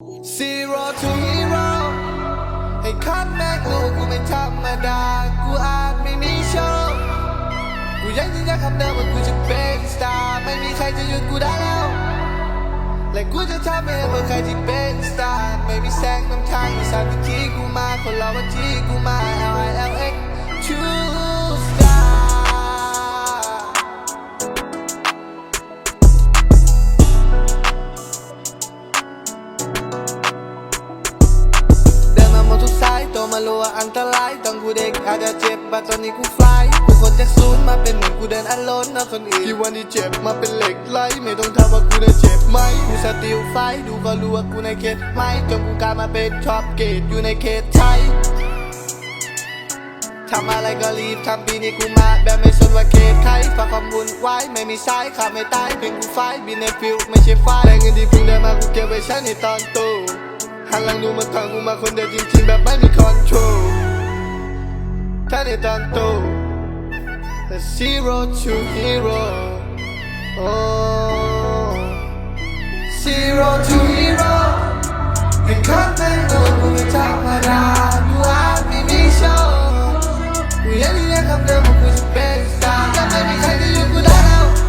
Zero to hero ให้คัดแม่กูกูไม่ธรรมดา กูอาจไม่มีโชคกูยังยืนยันคำเดิมว่ากูจะเป็นสตาร์ไม่มีใครจะหยุดกูได้แล้ว และกูจะทำให้เมื่อใครที่เป็นสตาร์ไม่มีแสงนำทางที่สามที่กูมาคนเราวันที่กูมา L I L X True ทุกสายโตมารู้ว่าอันตรายต้องกูเด็กอาจจะเจ็บบัดตอนนี้กูฟลายกูคนจากศูนย์มาเป็นเหมือนกูเดินอันล้นนะคนอื่นที่วันที่เจ็บมาเป็นเหล็กไหลไม่ต้องถามว่ากูได้เจ็บไหมกูสติลไฟดูก็รู้ว่ากูในเขตไหมจนกูกลายมาเป็นท็อปเกตอยู่ในเขตไทยทำอะไรก็รีบทำปีนี้กูมาแบบไม่สนว่าเขตใครฝากความวุ่นวายไม่มีสายขาดไม่ตายเป็นกูไฟบินในฟิลไม่ใช่ไฟแต่เงินที่เพิ่งได้มากูเก็บไว้ใช้ในตอนโตหัน ลังดูมาก่อนกูมาคนเดียวจริงๆแบบไม่มีคอนโทรลถ้าในตอนโต The zero to hero oh